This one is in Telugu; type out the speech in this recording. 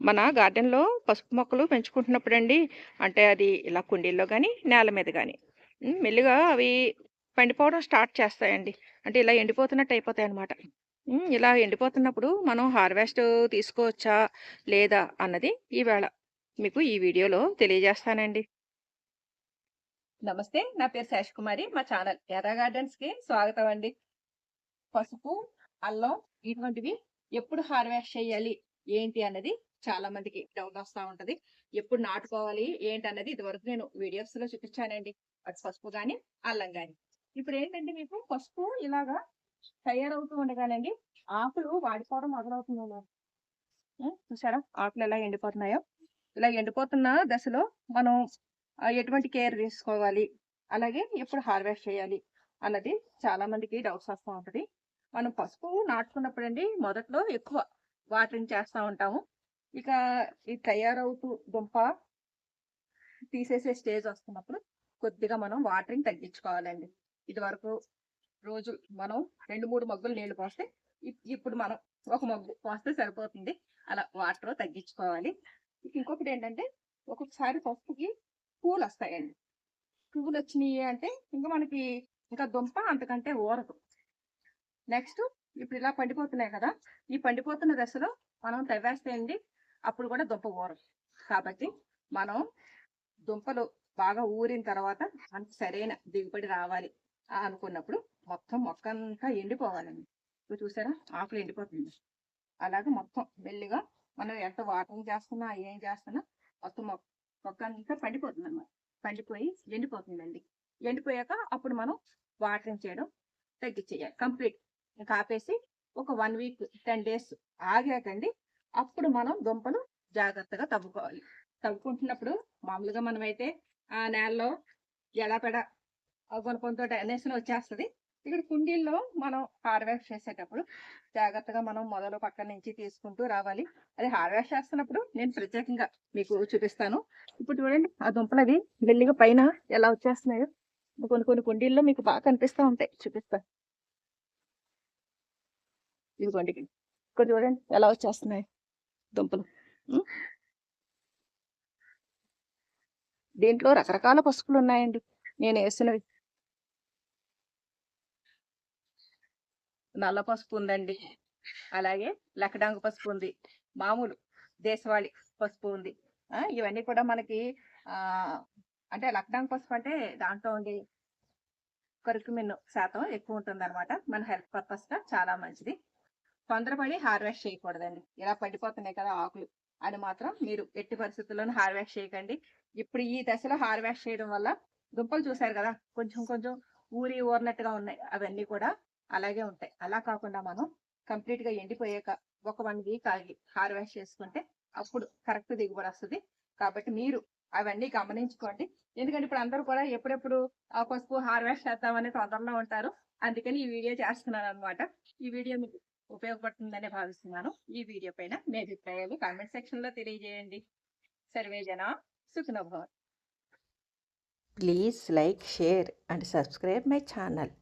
మన గార్డెన్‌లో పసుపు మొక్కలు పెంచుకుంటున్నప్పుడండి, అంటే అది ఇలా కుండీల్లో కానీ నేల మీద కానీ మెల్లిగా అవి పండిపోవడం స్టార్ట్ చేస్తాయండి. అంటే ఇలా ఎండిపోతున్నట్టు అయిపోతాయి అనమాట ఇలా ఎండిపోతున్నప్పుడు మనం హార్వెస్ట్ తీసుకోవచ్చా? లేదా? అన్నది ఈవేళ మీకు ఈ వీడియోలో తెలియజేస్తానండి. నమస్తే. నా పేరు శేషకుమారి. మా ఛానల్ ఎర్ర గార్డెన్స్‌కి స్వాగతం అండి. పసుపు, అల్లం ఇటువంటివి ఎప్పుడు హార్వెస్ట్ చేయాలి? ఏంటి అన్నది చాలా మందికి డౌట్ వస్తూ ఉంటది. ఎప్పుడు నాటుకోవాలి? ఏంటన్నది ఇదివరకు నేను వీడియోస్‌లో చూపించానండి. అటు పసుపు కానీ అల్లం కానీ ఇప్పుడు ఏంటంటే మీకు పసుపు ఇలాగా తయారవుతూ ఉండగానండి, ఆకులు వాడిపోవడం మొదలవుతుందండి. చూసారా? ఆకులు ఎలా ఎండిపోతున్నాయో. ఇలా ఎండిపోతున్న దశలో మనం ఎటువంటి కేర్ తీసుకోవాలి? అలాగే ఎప్పుడు హార్వెస్ట్ చేయాలి? అన్నది చాలా మందికి డౌట్స్ వస్తూ ఉంటుంది మనం పసుపు నాటుకున్నప్పుడు అండి మొదట్లో ఎక్కువ వాటరింగ్ చేస్తూ ఉంటాము. ఇక ఇది తయారవుతూ దుంప తీసేసే స్టేజ్ వస్తున్నప్పుడు కొద్దిగా మనం వాటరింగ్ తగ్గించుకోవాలండి. ఇదివరకు రోజు మనం 2, 3 మగ్గులు నీళ్ళు పోస్తే ఇప్ ఇప్పుడు మనం ఒక మగ్గు పోస్తే సరిపోతుంది. అలా వాటర్ తగ్గించుకోవాలి. ఇంకొకటి ఏంటంటే ఒక్కొక్కసారి పప్పుకి పూలు వస్తాయండి పువ్వులు వచ్చినాయి అంటే ఇంకా మనకి ఇంకా దుంప అంతకంటే ఊరదు. నెక్స్ట్ ఇప్పుడు ఇలా పండిపోతున్నాయి కదా! ఈ పండిపోతున్న దశలో మనం తవ్వేస్తే అండి అప్పుడు కూడా దుంప ఊరదు. కాబట్టి మనం దుంపలు బాగా ఊరిన తర్వాత అంత సరైన దిగుబడి రావాలి అనుకున్నప్పుడు మొత్తం మొక్కంతా ఎండిపోవాలండి. ఇప్పుడు చూసారా? ఆకులు ఎండిపోతుంది. అలాగే మొత్తం మెల్లిగా మనం ఎంత వాటరింగ్ చేస్తున్నా, ఏం చేస్తున్నా మొత్తం మొక్క అంతా పండిపోతుంది పండిపోతుందన్నమాట. పండిపోయి ఎండిపోతుందండి. ఎండిపోయాక అప్పుడు మనం వాటరింగ్ చేయడం తగ్గించేయాలి కంప్లీట్. ఇంకా ఆపేసి ఒక వన్ వీక్, 10 డేస్ ఆగాకండి అప్పుడు మనం దుంపలు జాగ్రత్తగా తవ్వుకోవాలి. తవ్వుకుంటున్నప్పుడు మామూలుగా మనమైతే ఆ నేలలో ఎడపెడ ఆహ్, గుణపంతోటి అనేసినా వచ్చేస్తుంది ఇక్కడ కుండీల్లో మనం హార్వెస్ట్ చేసేటప్పుడు జాగ్రత్తగా మనం మొదలు పక్క నుంచి తీసుకుంటూ రావాలి. అది హార్వెస్ట్ చేస్తున్నప్పుడు నేను ప్రత్యేకంగా మీకు చూపిస్తాను. ఇప్పుడు చూడండి ఆ దుంపలు అవి వెళ్ళిగా పైన ఎలా వచ్చేస్తున్నాయో. కొన్ని కొన్ని కుండీల్లో మీకు బాగా కనిపిస్తా ఉంటాయి. చూపిస్తా. ఇదిగోండి. ఇక్కడ చూడండి ఎలా వచ్చేస్తున్నాయి దుంపలు. దీంట్లో రకరకాల నేను వేస్తున్నవి నల్ల పసుపు ఉందండి. అలాగే లక్కడాంగు పసుపు ఉంది. మామూలు దేశవాళి పసుపు ఉంది. ఇవన్నీ కూడా మనకి అంటే లక్డాంగ్ పసుపు అంటే దాంట్లో ఉండే కర్కుమిన్ శాతం ఎక్కువ ఉంటుంది అనమాట మన హెల్త్ పర్పస్‌గా చాలా మంచిది. తొందరపడి హార్వెస్ట్ చేయకూడదండి. ఇలా పడిపోతున్నాయి కదా ఆకులు అని మాత్రం మీరు ఎట్టి పరిస్థితుల్లోనూ హార్వెస్ట్ చేయకండి. ఇప్పుడు ఈ దశలో హార్వెస్ట్ చేయడం వల్ల దుంపలు చూసారు కదా! కొంచెం కొంచెం ఊరి ఊరినట్టుగా ఉన్నాయి. అవన్నీ కూడా అలాగే ఉంటాయి. అలా కాకుండా మనం కంప్లీట్గా ఎండిపోయాక ఒక వన్ వీక్ ఆగి హార్వెస్ట్ చేసుకుంటే అప్పుడు కరెక్ట్ దిగుబడి వస్తుంది కాబట్టి మీరు అవన్నీ గమనించుకోండి. ఎందుకంటే ఇప్పుడు అందరూ కూడా ఎప్పుడెప్పుడు ఆ పసుపు హార్వెస్ట్ చేద్దామని తొందరలో ఉంటారు. అందుకని ఈ వీడియో చేస్తున్నానన్నమాట. ఈ వీడియో మీకు ఉపయోగపడుతుందనే భావిస్తున్నాను. ఈ వీడియో పైన మీ అభిప్రాయాలు కామెంట్ సెక్షన్‌లో తెలియజేయండి. సర్వే జన సుఖనభవన్ please like share and subscribe my channel.